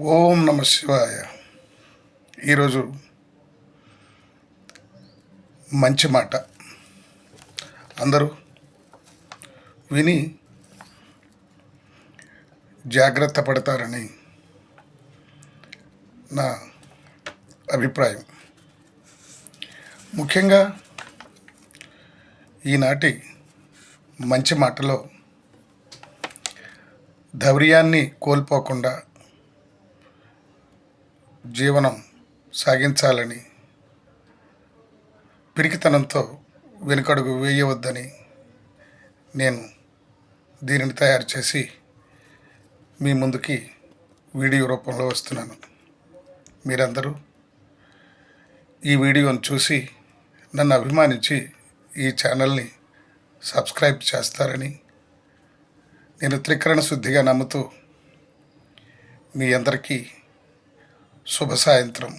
ఓం నమ శివాయ. ఈరోజు మంచి మాట. అందరూ విని జాగ్రత్త పడతారని నా అభిప్రాయం. ముఖ్యంగా ఈనాటి మంచి మాటలో ధైర్యాన్ని కోల్పోకుండా జీవనం సాగించాలని పిరికితనంతో వెనుకడుగు వేయవద్దని నేను దీనిని తయారు చేసి మీ ముందుకి వీడియో రూపంలో వస్తున్నాను. మీరందరూ ఈ వీడియోను చూసి నన్ను అభిమానించి ఈ ఛానల్ని సబ్స్క్రైబ్ చేస్తారని నేను త్రికరణ శుద్ధిగా నమ్ముతూ మీ అందరికీ శుభ సాయంత్రం.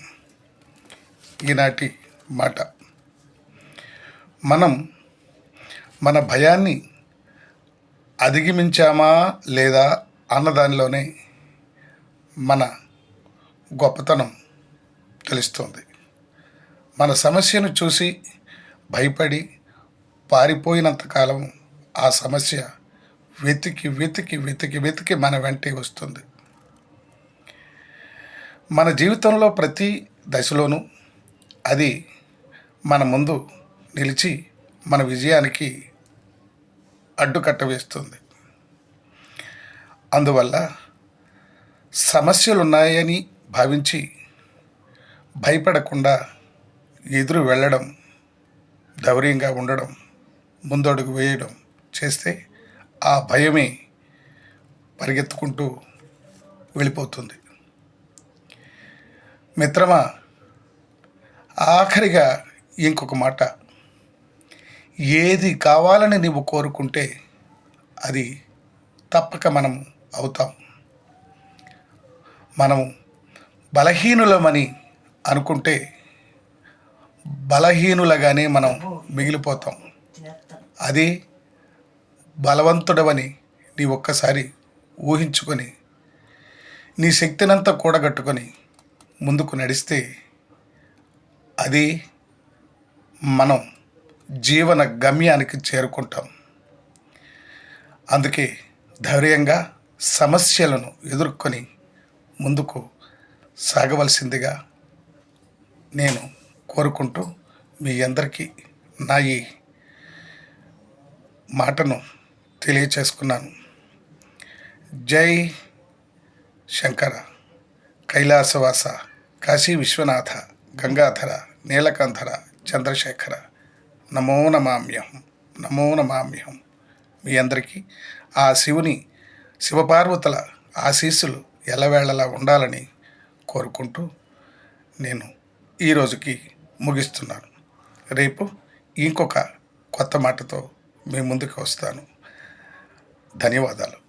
ఈనాటి మాట. మనం మన భయాన్ని అధిగమించామా లేదా అన్నదానిలోనే మన గొప్పతనం తెలుస్తుంది. మన సమస్యను చూసి భయపడి పారిపోయినంతకాలం ఆ సమస్య వెతికి వెతికి వెతికి వెతికి మన వెంటే వస్తుంది. మన జీవితంలో ప్రతి దశలోనూ అది మన ముందు నిలిచి మన విజయానికి అడ్డుకట్ట వేస్తుంది అందువల్ల సమస్యలు ఉన్నాయని భావించి భయపడకుండా ఎదురు వెళ్ళడం ధైర్యంగా ఉండడం ముందడుగు వేయడం చేస్తే ఆ భయమే పరిగెత్తుకుంటూ వెళ్ళిపోతుంది. మిత్రమా ఆఖరిగా ఇంకొక మాట. ఏది కావాలని నీవు కోరుకుంటే అది తప్పక మనం అవుతాం. మనము బలహీనులమని అనుకుంటే బలహీనులగానే మనం మిగిలిపోతాం. అది బలవంతుడవని నీ ఒక్కసారి ఊహించుకొని నీ శక్తినంతా కూడగట్టుకొని ముందుకు నడిస్తే అది మనం జీవన గమ్యానికి చేరుకుంటాం. అందుకే ధైర్యంగా సమస్యలను ఎదుర్కొని ముందుకు సాగవలసిందిగా నేను కోరుకుంటూ మీ అందరికీ నా ఈ మాటను తెలియచేసుకున్నాను. జై శంకర కైలాసవాస. కాశీ విశ్వనాథ గంగాధర నీలకంధర చంద్రశేఖర. నమో నమామ్యహం నమో నమామ్యహం. మీ అందరికీ ఆ శివుని శివపార్వతుల ఆశీస్సులు ఎల్లవేళలా ఉండాలని కోరుకుంటూ నేను ఈ రోజుకి ముగిస్తున్నాను. రేపు ఇంకొక కొత్త మాటతో మీ ముందుకు వస్తాను. ధన్యవాదాలు.